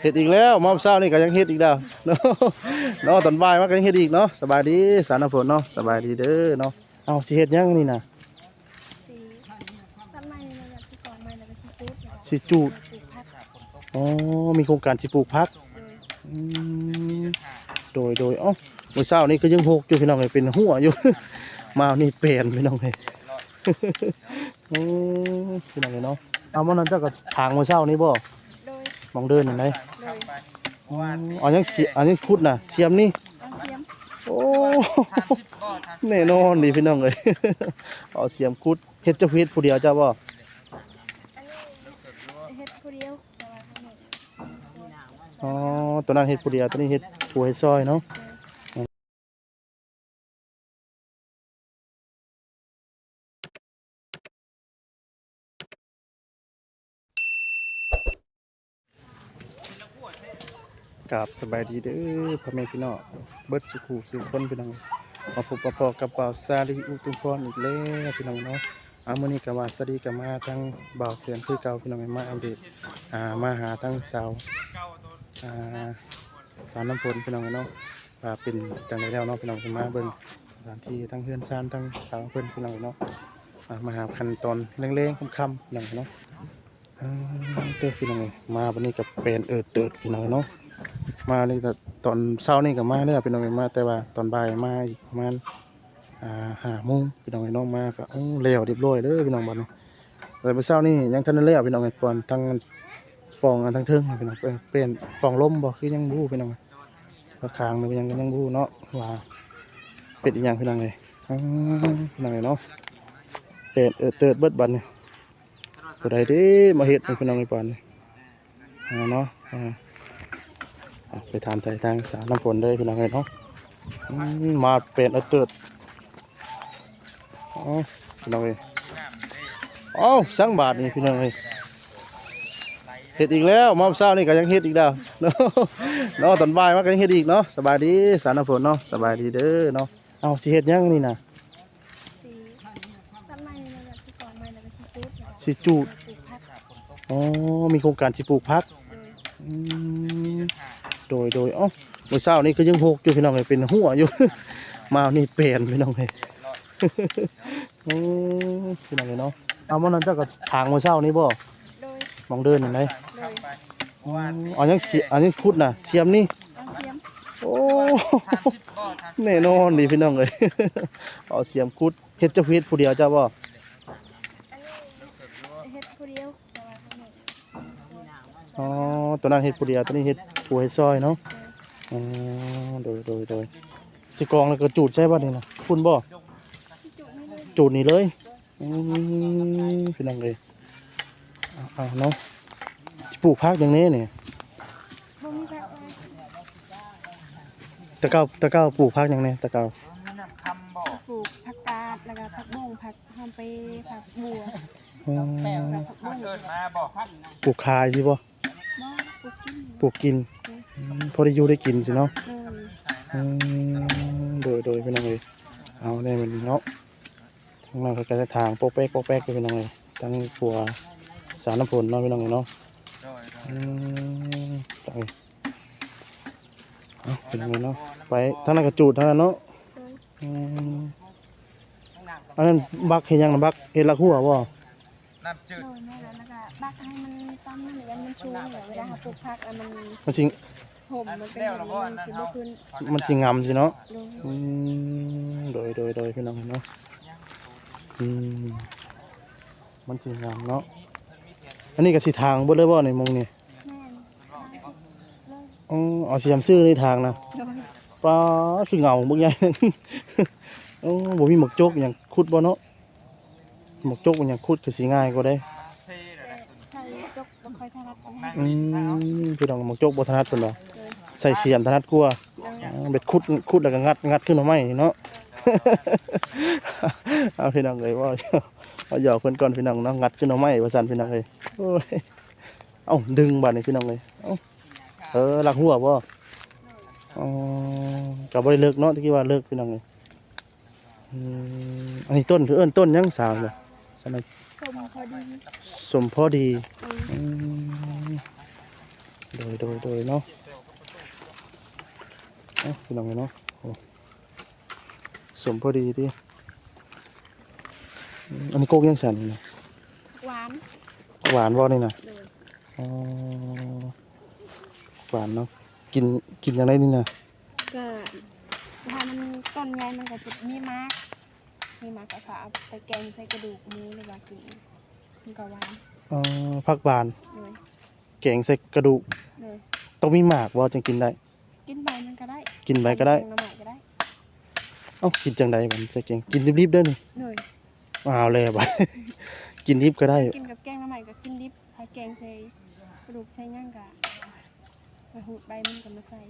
เฮ็ดอีกแล้วมอมเช้านี่ก็ยังเฮ็ดอีกแล้วเนาะเนาะตอนบ่ายมันก็ยังเฮ็ดอีกเนาะสบายดีสารนำฝนเนาะสบายดีเด้อเนาะเอาสิเฮ็ดยังนี่น่ะสีต้นไม้นี่นะที่กองไม้แล้วก็สีจูดแล้วก็สิจูดอ๋อมีโครงการสิปลูกผักโดยโดยโดยเอ้ามื้อเช้านี่ก็ยังหกอยู่พี่น้องเอ้ยเป็นหัวอยู่ มานี่เปลี่ยนพี่น้องเอ้ยโอ้พี่น้องเอ้ยเนาะ เอามันนั้นเจ้าก็ทางมื้อเช้านี่บ่โดยมองเดินนั่นไหนโดยอ๋ออันยังเสียอันยังขุดน่ะเสียมนี่เอาเสียมโอ้ แน่นอนนี่พี่น้องเอ้ยเอาเสียมขุดเฮ็ดเจ้าเฮ็ดผู้เดียวเจ้าบ่อันนี้เฮ็ดผู้เดียวแต่ว่าทั้งหมดอ๋อตัวนั้นเฮ็ดผู้เดียวตัวนี้เฮ็ดผู้เฮ็ดซอยเนาะ กราบสบายดีเด้อพ่อแม่พี่น้องเบิดสุขูสุขคนพี่น้องมาพบมาพอกับบ่าวซาลีอุตุมพรอีกแล้วพี่น้องเนาะอามื้อนี้ก็มาสวัสดีก็มาทั้งบ่าวเสียงคือเก่าพี่น้องมาอัปเดตอ่ามาหาทั้งสาวอ่าสาวน้ำฝนพี่น้องเนาะว่าเป็นจังไดแล้วเนาะพี่น้องเพิ่นมาเบิ่งสถานที่ทั้งเฮือนซ่านทั้งสาวเพิ่นพี่น้องเนาะอ่ามาหาขันตอนเร่งๆค่ำๆพี่น้องเนาะเต้อพี่น้องมาวันนี้ก็เป็นเอิดเติดพี่น้องเนาะ มาเลยแต่ตอนเช้านี่ก็มาเลยพี่น้องเอ้มาแต่ว่าตอนบ่ายมาอีกประมาณอ่าห้าโมงพี่น้องเอ้น้องมาก็อู้แล้วเรียบร้อยเลยพี่น้องบัดนี้แต่เมื่อเช้านี่ยังทันได้แล้วพี่น้องเอ้ยก่อนทั้งปองอันทั้งเทิงพี่น้องเปลี่ยนปองล้มบ่คือยังบฮูพี่น้องเอ้ยว่าคางนี่ยังยังบฮูเนาะว่าเป็นอีหยังพี่น้องเอ้ยอืมพี่น้องเอ้ยเนาะเป็นเออเติร์ดเบิดบัดนี่ผู้ใดเด้มาเฮ็ดให้พี่น้องเอ้ยปานเนาะ ไปถามใจทางสารน้ำฝนเลยพี่น้องเอ้ยเนาะมาเป็นเอาเติดอ๋อพี่น้องเอ้ยอ้าสังบาทนี่พี่น้องเอ้ยเฮ็ดอีกแล้วมอมเช้านี่ก็ยังเฮ็ดอีกแล้วเนาะเนาะตอนบ่ายมันก็ยังเฮ็ดอีกเนาะสบายดีสารน้ำฝนเนาะสบายดีเด้อเนาะเอาสิเฮ็ดยังนี่นะสีสังไบอะไรก็สีจูดสีจูดอ๋อมีโครงการสิปลูกผักอืม โดยโดยเอ้ามื้อเช้านี่ก็ยังหกอยู่พี่น้องเอ้ยเป็นหัวอยู่ มานี่เปลี่ยนพี่น้องเอ้ยโอ้พี่น้องเอ้ยเนาะเอามันนั้นเจ้าก็ทางมื้อเช้านี่บ่โดยมองเดินนั่นไหนโดยอ๋ออันยังเสียอันยังขุดน่ะเสียมนี่เอาเสียมโอ้แน่นอนนี่พี่น้องเอ้ยเอาเสียมขุดเฮ็ดเจ้าเฮ็ดผู้เดียวเจ้าบ่อันนี้เฮ็ดผู้เดียวแต่ว่าทั้งหมดอ๋อตัวนั้นเฮ็ดผู้เดียวตัวนี้เฮ็ด ผู้เฮ็ดซอยเนาะอ๋อโดยโดยโดยสิกองแล้วก็จูดใช่บ่ะนี่นะคุณบ่จูดนี่เลยอืมพี่น้องเลยเอาเนาะปลูกพักอย่างนี้เนี่ยบ่มีผักอะไรตะเก้าตะเก้าปลูกพักอย่างนี้ตะเก้าปลูกผักกาดแล้วก็ผักบุ้งผักหอมเปรย์ผักบัวอืมผักบุ้งปลูกขายสิบ่บ่ปลูกกินปลูกกิน พอได้อยู่ได้กินสิเนาะเอออืมโดยโดยพี่น้องเลยเอาได้มันเนาะทั้งนั้นก็จะทางโป๊กแป๊กโป๊กแป๊กเลยพี่น้องเลยทั้งผัวสารน้ำผลเนาะพี่น้องเลยเนาะโดยอืมไปเอาพี่น้องเลยเนาะไปทั้งนั้นก็จูดทั้งนั้นเนาะโดยอืมอันนั้นบักเห็นยังนะบักเห็นละหัวบ่น้ำจืดโดยแม่แล้วแล้วก็บักให้มันต้นมันยันมันชูเหลือเวลาเราปลูกผักอะมันมันสิ ห่มมันเป็นอย่างนี้มันสิบ่ขึ้นมันสิงำสิเนาะโดยอืมโดยโดยโดยพี่น้องเนาะอืมมันสิงำเนาะอันนี้ก็สิทางเบ่เลยบ่ในมองนี่แม่นเลยอ๋อเอาเสียมซื้อในทางนะโดยปลาคือเงาเบิ่งใหญ่โอ้บ่มีหมกจกหยังขุดบ่เนาะหมกจกมันหยังขุดก็สิง่ายกว่าได้เซ่เลยนะใส่จกบ่ค่อยถนัดปานใดอืมพี่น้องหมกจกบ่ถนัดเพิ่นว่าโดย ใส่เสียมถนัดกว่าโดยอ่าเบ็ดขุดขุดแล้วก็งัดงัดขึ้นมาใหม่นี่เนาะเอาพี่น้องเลยว่าเอาหยอกเพิ่นก่อนพี่น้องเนาะงัดขึ้นมาใหม่ว่าซั่นพี่น้องเลยโอ้ยเอ้าดึงบาดนี้พี่น้องเลยเอ้าเออหลักหัวบ่อ๋อก็บ่ได้เลิกเนาะตะกี้ว่าเลิกพี่น้องเลยอืมอันนี้ต้นคือเอิ้นต้นหยังสาวบ่ซั่นน่ะสมพอดีสมพอดีเอออืมโดยโดยโดยเนาะ เอ้าพี่น้องเนาะโอ้สมพอดีที่อืมอันนี้โกกยังสันนี่นะหวาน หวานบ่นี่นะเลยอ๋อหวานเนาะกินกินยังไงนี่นะก็ถ้ามันต้นใหญ่มันก็จะมีมากมีมากก็เขาเอาไปแกงใส่กระดูกหมูหรือว่ากินมันก็หวานอ๋อผักหวานเลยแกงใส่กระดูกเลยต้องมีหมากบ่จึงกินได้กินใบมัน ก็ได้กินไปก็ได้กินน้ำใหม่ก็ได้เอ้ากินจังไดมันใส่แกงกินรีบๆเด้อนี่เลย อ้าวเลยบัดกินรีบก็ได้ กินกับแกงน้ำใหม่ก็กินดิบถ้าแกงใส่กระดูกใส่ย่างก็ไปหูดใบมันก็มาใส่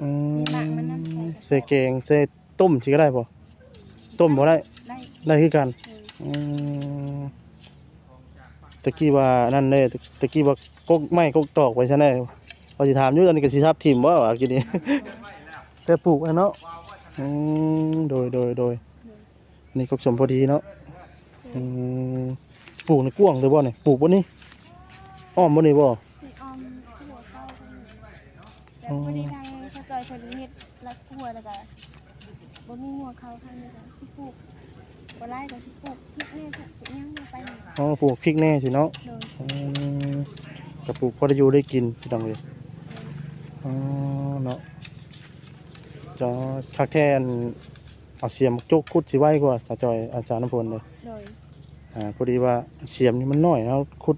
อืมีหมากมันนำใส่กระสอบใส่แกงใส่ต้มสิก็ได้บ่ต้มบ่ได้ได้ได้คือกัน เลยอืมตะกี้ว่านั่นเด้ตะตะกี้ว่ากกไม้กกตอกไว้ใช่ไหมพอสิถามอยู่อันนี้ก็สิทับทิ่มบ่ว่ากินนี่ แต่ปลูกอะเนาะอืมโดยโดยโดยนี่กกสมพอดีเนาะอืมปลูกในกว้างเลยบ่นี่ปลูกบ่นี่อ้อมบ่นี่บ่สีออมหัวเข้าไปหนึ่งแต่พอดีทางเขาจอยเพิ่นเฮ็ดรักหัวแล้วก็บ่มีหัวเข้าทางนี้ก็สิปลูกบ่ไล่ก็สิปลูกพริกแน่ค่ะสิย่างลงไปหนึ่งอ๋อปลูกพริกแน่สิเนาะโดยอืมก็ปลูกพอได้อยู่ได้กินพี่น้องเอ้ยอ๋อเนาะ จอคักแท้อันเอาเสียมจกขุดสิไว้กว่าสาวจอยอาจารย์น้ำพลเลยโดยอ่าพอดีว่าเสียมนี่มันน้อยเนาะขุด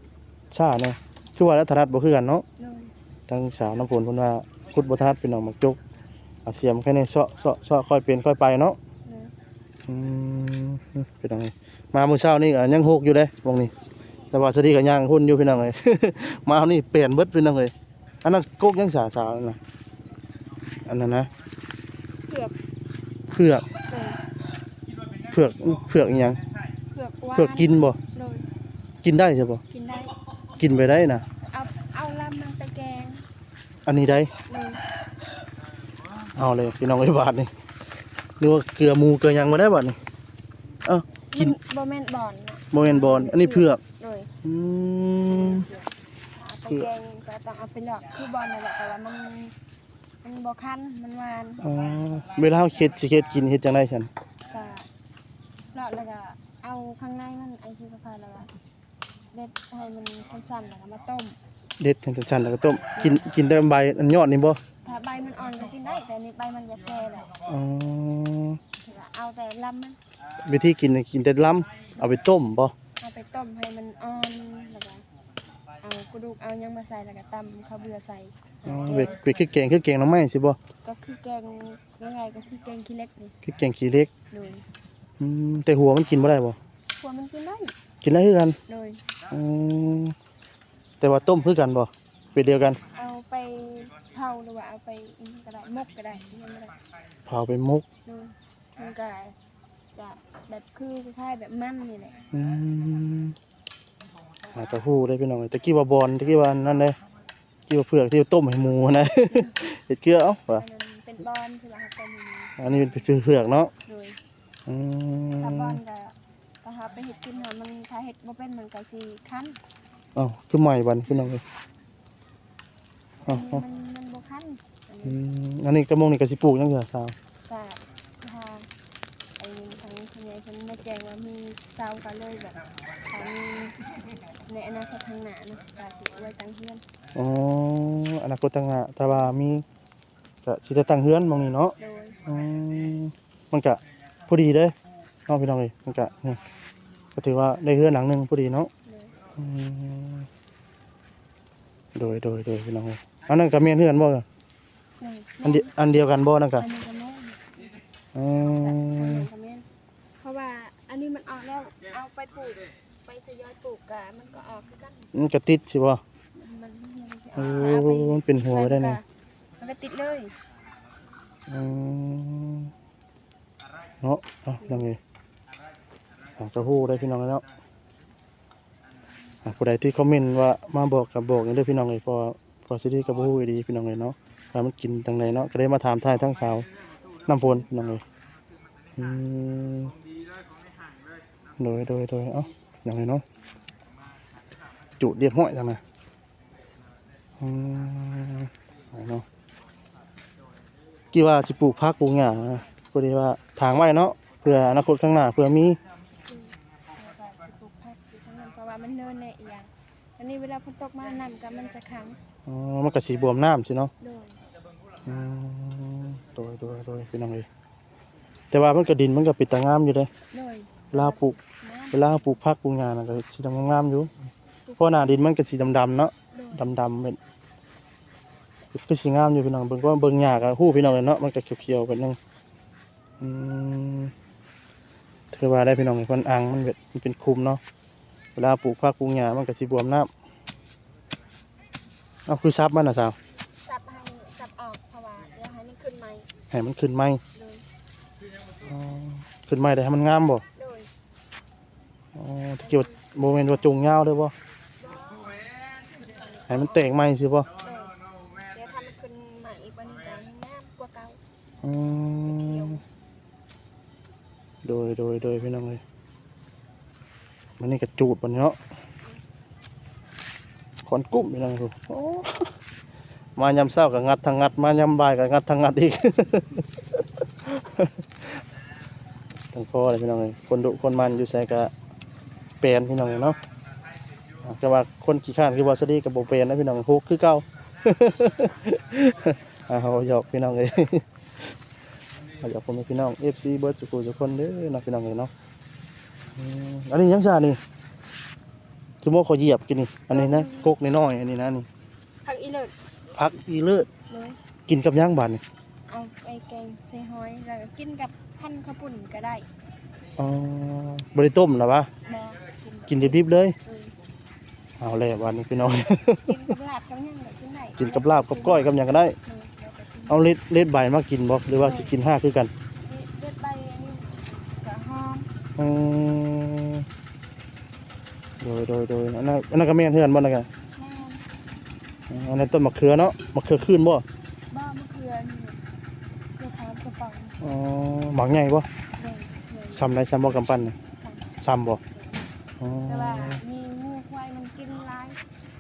ช้าเนาะคือว่าแล้วถนัดบ่คือกันเนาะโดยทั้งสาวน้ำฝนเพิ่นว่าขุดบ่ถนัดเป็นน้องมักจกเอาเสียมแค่นี้เซาะเซาะเซาะค่อยเป็นค่อยไปเนาะโดยอืมเป็นจังไงมามื้อเช้านี่ก็ยังหกอยู่เด้วงนี้ แต่ว่าสวัสดีก็ยังหุ่นอยู่พี่น้องเอ้ย มาเอานี่เปลี่ยนเบิดพี่น้องเอ้ยอันนั้นกกยังสาสาวนั่นน่ะอันนั้นนะ เผือกเผือกโดยเผือกเผือกอีหยังเผือกหวานเผือกกินบ่โดยกินได้ใช่บ่กินได้ กินไปได้น่ะเอาเอาลำมันไปแกงอันนี้ได้โดยเอาเลยพี่น้องไอ้ยบาทนี่นึกว่าเกลือหมูเกลือหยังมาได้บาทนี่เอ้ากิน มันบ่แม่นบ่อนนะโมเมนบอลอันนี้เผือกโดยอืมเอาไปแกงก็ต้องเอาไปหลอกคือบอลนั่นแหละแต่ว่ามันมันบ่คันมันหวานอ๋อ เวลาเราเค็ดสิเค็ดกินเฮ็ดจังไดฉันก็หลอกแล้วก็เอาข้างในมันไอ้ที่เขาพาแล้วก็เด็ดให้มันสั้นๆแล้วก็มาต้ม เด็ดทั้งชั้นแล้วก็ต้มกินกินแต่ใบอันยอดนี่บ่ถ้าใบมันอ่อนก็กินได้ แต่อันนี่ใบมันจะแก่แล้วอ๋อถือว่าเอาแต่ลำมันวิธีกินน่ะกินแต่ลำเอาไปต้มบ่เอาไปต้มให้มันอ่อนแล้วก็ เอากระดูกเอาหยังมาใส่แล้วก็ตำข้าวเบื่อใส่อ๋อแกงเวกเวกคือแกงคือแกงหน้ำไม้สิบ่ก็คือแกงง่ายๆก็คือแกงขี้เล็กนี่คือแกงขี้เหล็กโดยอืมแต่หัวมันกินบ่ได้บ่พวกมันกินได้กินได้คือกันโดยอืมแต่ว่าต้มคือกันบ่เป็นเดียวกันเอาไปเผาหรือว่าเอาไปอินก็ได้มกก็ได้อิหยังก็ได้เผาไปมุกโดยมันก็จะแบบคือคล้ายๆแบบมันนี่แหละ อืม หาเต้าหู้ได้พี่น้องเอ้ยตะกี้ว่าบอลตะกี้ว่านั่นเด้ตะกี้ว่าเผือกที่ต้มให้หมูนะเห็ดเกลือเอ้าว่ะอันนั้นเป็นบอลใช่ไหมครับเป็นอันนี้เป็นเผือกเนาะโดยอืถ้ามบอลก็ก็หาไปเห็ดกินหามันถ้าเห็ดบ่เป็นมันก็สิคันเอ้าคือใหม่บันพี่น้องเอ้ยอัเอ้านนี้เอ้ามันมันบ่คันอันอืนี้มอันนี้กระมงนี่ก็สิปลูกจังซี่ครับก็ถ้าไอ้ทางคุณยายฉันมาแจ้งว่ามีเสาก็เลยแบบถ้ามี ในอนาคตข้างหน้านะก็สิเอาไว้ตั้งเฮือนอ๋ออนาคตต่างหากถ้าว่ามีก็สิได้ตั้งเฮือนหมองนี้เนาะโดยอืมมันก็พอดีเด้เนาะพี่น้องเอ้ยมันก็นี่ก็ถือว่าได้เฮือนหลังหนึงพอดีเนาะ โดยอืมโดยโดยโดยพี่น้องเอ้ยอันนั้นก็แม่นเฮือนบ่โดยอันเดีอันเดียวกันบ่นั่นก็อันนี้ก็แม่นอือันมนี้ก็แม่นเพราะว่าอันนี้มันออกแล้วเอาไปปลูก ไปทยอยปลูกกะมันก็ออกคือกันมันก็ติดสิบ่มันมันยังสิเอออกอมันเป็นหัวได้นี่มันก็ติดเลยอืมเนาะอะพี่น้องเอ้ยอะก็ฮู้ได้พี่น้องแล้วอะผู้ใดที่คอมเมนต์ว่ามาบอกกับบอกนี่เด้อพี่น้องเอ้ยเพอพอสิไดีก็บ่ฮู้อยู่ดีพี่น้องเอ้ยเนาะว่ามันกินจังไดเนาะก็เลยมาถามทายทั้งสาวน้ำฝนพี่น้องเอ้ยอืมโดยโดยโดยเอ้า อย่างไรเนาะจุเรียบห้อยจังนะอืมกี่ว่าสิปลูกผักปลูกหญ้านะพอดีว่าทางไว้เนาะเพื่ออนาคตข้างหน้าเพื่อมีอืมแล้วก็สิปลูกผักอยู่ข้างนั้นเพราะว่ามันเนินแน่อีหยังอันนี้เวลาฝนตกมาน้ำก็มันจะขังอ๋อมันก็สิบวมน้ำสิเนาะโดยอืมโดยโดยโดยพี่น้องเอ้ยแต่ว่ามันก็ดินมันก็เป็นตางามอยู่เด้โดยเวลาปลูกน้ เวลาปลูกผักปลูกหญ้าน่ะก็สิงามๆอยู่เพราะหน้าดินมันก็สีดำๆเนาะำโดยดำๆเป็นก็สิงามอยู่พี่น้องเบิ่งว่าเบิ่งหญ้าก็ฮู้พี่น้องเลยเนาะมันก็เขียวๆกันนึงอืมถือว่าได้พี่น้องคนอ่างมันแบบมันเป็นคุมเนาะเวลาปลูกผักปลูกหญ้ามันก็สิบวมน้ำเอาคือซับมันน่ะสาวสับให้สับออกเพราะว่าเดี๋ยวให้มันขึ้นใหม่ให้มันขึ้นไหมโดยอ๋อขึ้นไหมได้ให้มันงามบ่โดย อ๋อที่เกี่ยวโมเมนต์ว่าจงยาวเลยบ่ให้มันแตกไหมสิบ่โดยเดี๋ยวถ้ามันขึ้นใหม่อีกวันหนึงก็ให้งามกว่าเก่าอืมโดยโดยโดยพี่น้องเลยมันนี่กระจูดบนเนาะขอนกุ้มพี่น้องดูโอ้มายำเศร้ากับงัดทางงัด มายำบ่ายกับงัดทางงัดอีก ทั้งพ่อเลยพี่น้องเลยคนดุคนมันอยู่ใส่กะ เปลนพี่น้องเลยเนาะอ่าแต่ว่าคนขี้ข้านคือว่าสดีกับโบเปลนนะพี่น้องฮุกคือเก่าอ่าเขาหยอกพี่น้องเลยเขาหยอกผมพี่น้องเอฟซีเบิร์ดสุขุทุกคนเด้อเนาะพี่น้องเลยเนาะอืมอันนี้ยังชานี่สมมติเขาเหยียบกินนี่อันนี้นะกกน้อยๆอันนี้นะนี่ผักอีเลิศพักอีเลิศเลยกินกับย่างบานนี่เอาไปแกงใส่หอยแล้วก็กินกับพันข้าวปุ้นก็ได้อ๋อบริต้มนะวะบ่ กินดิบๆเลยเออเอาเลยวันนี้พี่น้อง กินกับลาบกับหยังก็กินได้กินกับลาบกับก้อยกับหยังก็ได้ เออแล้วก็กินเอาเล็ดเล็ดใบมากินบ่หรือว่าจะกินห้าคือกันเลือดใบอันนี้ก็หอมอืมโดยโดยโดยอันนั้นอันนั้นก็แม่นเฮือนบ่นะกันแม่นอันนั้นต้นมะเขือเนาะมะเขือขึ้นบ่บ้ามะเขือนี่เขือพร้อมกระป๋องอ๋อหมักใหญ่บ่เลยเลยซ้ำได้ซ้ำบ่กำปั้นน่ะสั่งซ้ำบ่อ๋ อแต่ว่ามีงูควายมันกินร้าย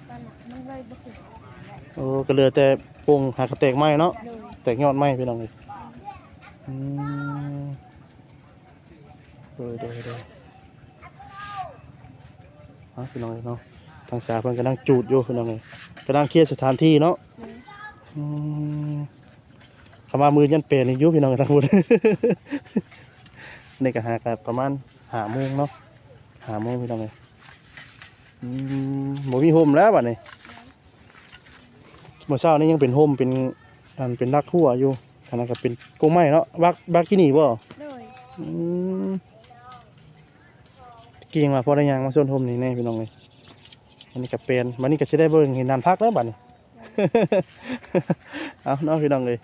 ตอนน่ะมันเลยบ่ขึ้นได้โอ้ก็เหลือแต่โป่งหากระแตกไม้เนาะ โดยแตกยอดไม้พี่น้องเอ้ยอืมโดยโดยโดยเอาพี่น้องเอ้ยเนาะ ทางสาเพิ่นกำลังจูดอยู่พี่น้องเอ้ยกำลังเคลียร์สถานที่เนาะเลยอืมคำว่ามือยันเปลี่ยนอีกอยุพี่น้องทั้งหมด ในกระหากันประมาณหาโมงเนาะ หาโมงพี่น้องเลยอืมบ่มีโฮมแล้วบัดนี้เมื่อเช้านี้ยังเป็นโฮมเป็นอันเป็นรักหัวอยู่ทางนั้นก็เป็นกงไม้เนาะบักบักที่นี่บ่เลยอืมเกี่ยงมาพอได้ยังมาส่วนโฮมนี่แน่พี่น้องเลยอันนี้ก็เป็นวันนี้ก็จะได้เบิ่งเห็นนานพักแล้วบัดนี้เอาเนาะพี่น้องเลย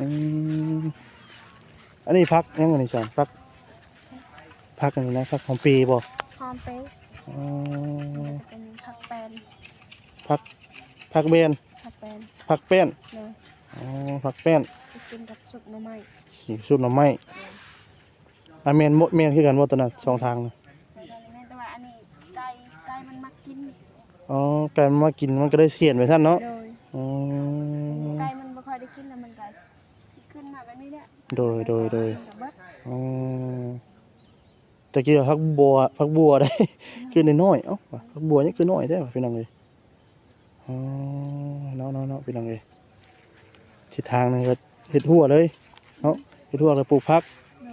อืมอันนี้พักยังไงนี่สันพัก พักอันนี้นะพักของปีบ่หอมเป๊ะอ๋อเป็นผักแปนพักพักเบนผักแปนพักแป้นเลยอ๋อพักแป้นไปกินกับซุปหน่อไม้สีสุดหน่อไม้เลยอันเมนหมดเมนคือกันว่าตัวนั้นสองทางน่ะแต่ว่าอันนี้ไก่ไก่มันมักกินอ๋อไก่มันมากินมันก็ได้เสียนไปท่านเนาะโดยอ๋อไก่มันบ่ค่อยได้กินแล้วมันก็ขึ้นมาแบบนี้แหละโดยโดยโดยมันก็เบิดอ๋อ ตะกี้ว่าพักบัวพักบัวได้ คือน้อยๆเอ้าว่ะพักบัวนี่คือน้อยแท้ว่ะพี่น้องเลยอ๋อเนาะเนาะเนาะพี่น้องเลยทิศทางนึงก็เห็ดหัวเลยเนาะเห็ดหัวเลยปลูกพัก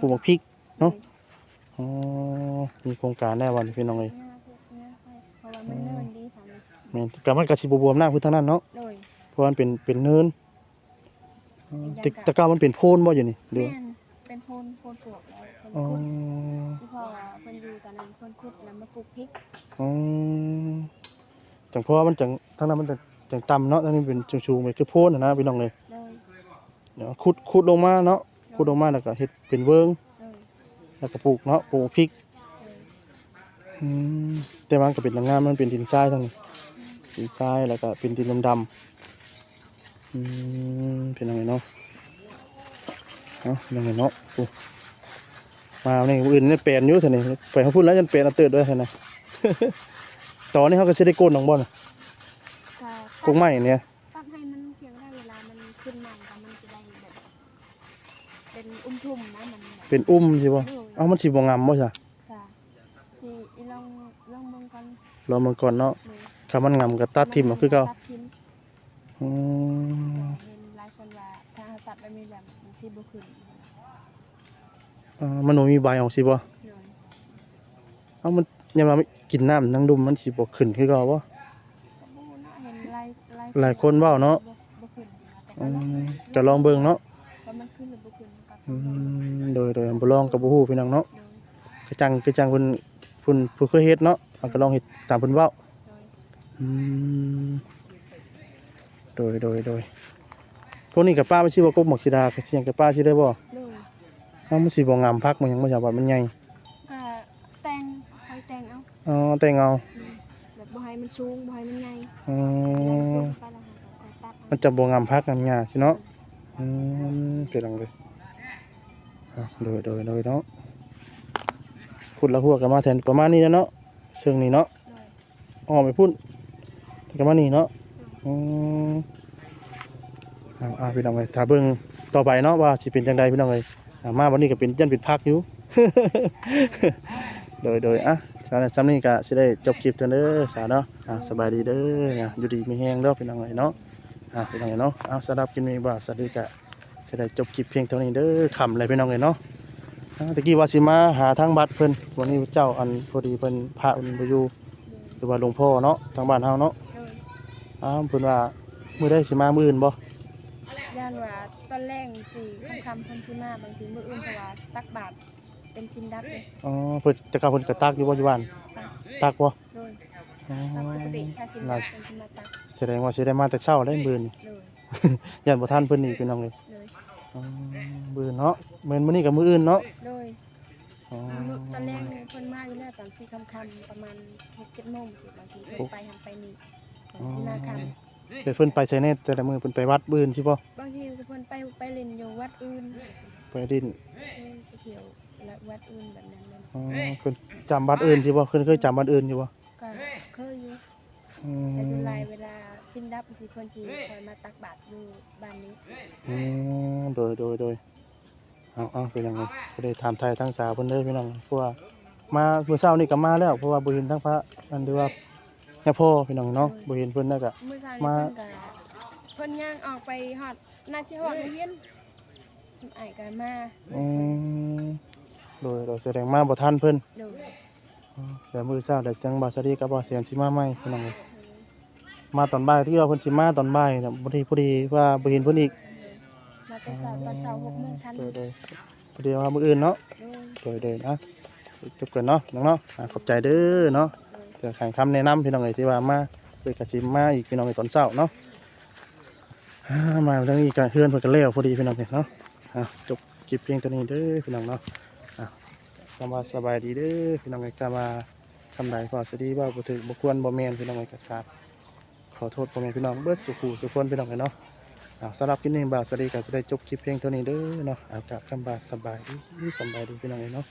ปลูกบักพริกเนาะอ๋อมีโครงการแน่วันนี้พี่น้องเลยเนี่ยเนี่ยเพราะว่ามันเนินดีค่ะแม่นกะมันกะสิบวมๆหน้าพื้นทางนั้นเนาะโดยเพราะมันเป็นเป็นเนินอ๋อแต่แตะกร้ามันเป็นโพนบ่อยู่นี่เดี๋ยวแม่นเป็นโพนโพนปลวกแล้วเป็น อ๋อคุดที่พ่อว่าเพิ่นอยู่ตอนนั้นเพิ่นคุดแล้วมาปลูกพริกอ๋อจังเพราะว่ามันจังทางนั้นมันจังจังต่ำเนาะทางนี้เป็นชูงๆไปคือโพนน่ะนะพี่น้องเลยเลยเดี๋ยวขุดขุดลงมาเนาะขุดลงมาแล้วก็เฮ็ดเป็นเวิงเลยแล้วก็ปลูกเนาะปลูกพริกเลยอืมแต่มันก็เป็นทางงามมันเป็นดินทรายทั้งนี้ดินทรายแล้วก็เป็นดินดำๆอืมเป็นยังไงเนาะเนาะเป็นยังไงเนาะโอ้ มาเนี่ยอื่นเนี่ยเปลี่ยนอยู่เท่านี้ไปเขาพูดแล้วยันเปลี่ยนเอาเติดด้วยเท่านั้นตอนนี้เขาก็จะได้โกนหนองบ่อนก็กงไม้เนี่ยตัดให้มันเพียงได้เวลามันขึ้นมันก็มันจะได้แบบเป็นอุ้มทุ่มนะมันเป็นอุ้มใช่บ่โดยเอ้ามันสิบ่งามบ่ซะค่ะที่อีลองลองเบิ่งก่อนรอมันก่อนเนาะโดยถ้ามันงามก็ตัดทิ่มเอาคือเก่าตัดทิ่มอืมเห็นหลายคนว่าถ้าเราตัดไปมีแบบมันสิบ่ขึ้น อ่ามันบ่มีใบออกสิบ่โดยเอ้ามันยามเรากินน้ำทั้งดุมมันสิบ่ขึ้นคือเก่าบ่ก็บ่เนาะเห็นหลายหลายหลายคนเว้าเนาะบ่บ่ขึ้นแต่อืก็ลองมก็ลองเบิ่งเนาะว่ามันขึ้นหรือบ่ขึ้นก็อืมโดยโดยบ่ลองก็บ่ฮู้พี่น้องเนาะโดยคือจังคือจังเพิ่นเพิ่นผู้เคยเฮ็ดเนาะเอาก็ลองเฮ็ดตามเพิ่นเว้าโดยอืมโดยโดยโดยพวกนี้กับป้าไม่ใช่ว่ากบหมกสีดาก็เสียงกับป้าสิได้บ่โดย เอ้ามันสิบ่งามพักมันหยังบ่อยากว่ามันใหญ่ก็แต่งคอยแต่งเอาอ๋อแต่เงาอืมแบบบ่ให้มันสูงบ่ให้มันใหญ่อืแล้วมันสูมงไปแล้วก็ตัดเอามันจะบ่งามพักงามหญ้าสิเนาะอืมเป็นจังเลยอะโดยโดยโดยเนาะพูดละหัวกันมาแทนประมาณนี้แล้วเนาะเชิงนี้เนาะโดยออกไปพุ่นกันมานี่เนาะอืมอ่าอ่าพี่น้องเอ้ยถ้าเบิ่งต่อไปเนาะว่าสิเป็นจังใดพี่น้องเอ้ยอ่า มาวันนี้ก็เป็นยันเป็นพักอยู่ โดยโดยอะสำหรับสำนี้ก็สิได้จบคลิปเท่านั้เด้อสาเนาะอ่าสบายดีเด้ออยู่ดีมีแฮงเด้อพี่น้องเอ้ยเนาะอ่าพี่น้องเอ้ยเนาะอ่าสำหรับคลิปนี้บ่าสวัสดีก็สิได้จบคลิปเพียงเท่านี้เด้อค่ำเลยพี่น้องเอ้ยเนาะตะกี้ว่าสิมาหาทางบัตรเพิ่นวันนี้เจ้าอันพอดีเพิ่นพระเพิ่นบยูหรือว่าหลวงพ่อเนาะทางบ้านเฮาเนาะอ้าวเพิ่นว่ามื้อใดสิมามื้ออื่นบ่านว่าตอนแรกสิคำๆเพิ่นสิมาบางทีมื้ออื่นเพราะว่าตักบาตรเป็นชิ้นดับเลยอ๋อเพิ่นแต่ก่อนเพิ่นก็ตักอยู่บ่อยู่บ้านตักตักบ่โดยอ๋อตักปกติถ้าชิ้นดับเป็นชิ้นมาตักแสดงว่าสิได้มาแต่เช้าได้มื้อนี้เลยย่านบ่ทันเพิ่นนี่พี่น้องเอ้ยเลยอ๋อมื้อเนาะเหมือนมื้อนี้กับมื้ออื่นเนาะโดยอ๋อมื้อตอนแรกเนี่ยเพิ่นมาอยู่แล้วตอน4ค่ำๆประมาณ6-7โมงบางทีเพิ่นไปหันไปนี่ตอนสิมาค่ำ เดี๋ยวเพิ่นไปไสแน่แต่ละมื้อเพิ่นไปวัดมื้ออื่นสิบ่บางทีเพิ่นไปไปเล่นอยู่วัดอื่นไปดินเออไปเที่ยวและวัดอื่นแบบนั้นเลยอ๋อเพิ่นจำวัดอื่นสิบ่เพิ่นเคยจำวัดอื่นอยู่บ่ก็เคยอยู่อืแต่อยู่มหลายเวลาสิ้นดับสิเพิ่นสิคอยมาตักบาตรอยู่บ้านนี้อืมโดยโดยโดยเอาเอาเป็นยังไงก็ได้ถามไทยทั้งสาวเพิ่นเด้อพี่น้องเพราะว่ามาเมื่อเช้านี่ก็มาแล้วเพราะว่าบ่เห็นทั้งพระอันที่ว่า แม่พ่อพี่น้องเนาะบ่เห็นเพิ่นแล้วก็มื้อเช้ามานี้เพิ่นก็เพิ่นย่างออกไปฮอดน่าสิฮอดโรงเรียนสมไอ้ก็มาอืมโดยโดยแสดงมาบ่ทันเพิ่นโดยอ๋อแต่มื้อเช้าได้จังบาสรีกับบ่เสียนสิมาใหม่พี่น้องเอ้ยมาตอนบ่ายที่ว่าเพิ่นสิมาตอนบ่ายน่ะบ่ดีพอดีว่าบ่เห็นเพิ่นอีกมาแต่เช้าตอนเช้า6โมงทันโดยโดยพอดีว่ามื้ออื่นเนาะ โดย โดยโดยนะจบกันเนาะน้องเนาะอ่าขอบใจเด้อเนาะ โดยเดี๋ยวแข่งคำแนะนำพี่น้องเอ๋ยที่ว่ามาเปิดกระชิมมาอีกพี่น้องเอ๋ยตอนเช้าเนาะอ่ามาเรื่องนี้กันเพื่อนเพื่อนกันแล้วพอดีพี่น้องเอ๋ยเนาะอะจบคลิปเพียงตัวนี้เด้อพี่น้องเนาะอะกำมาสบายดีเด้อพี่น้องเอ๋ยกำมาคำใดพอสดีว่าบ่ถึกบ่ควรบ่แมนพี่น้องเอ๋ยครับ ขอโทษพ่อแม่พี่น้องเบิดสุขูสุขคนพี่น้องเอ๋ยเนาะอ่าสำหรับคลิปนี้บ่าวสวัสดีก็จะได้จบคลิปเพียงเท่านี้เด้อเนาะอากาศคำบาสบายดีสบายดีพี่น้องเอ๋ยเนาะ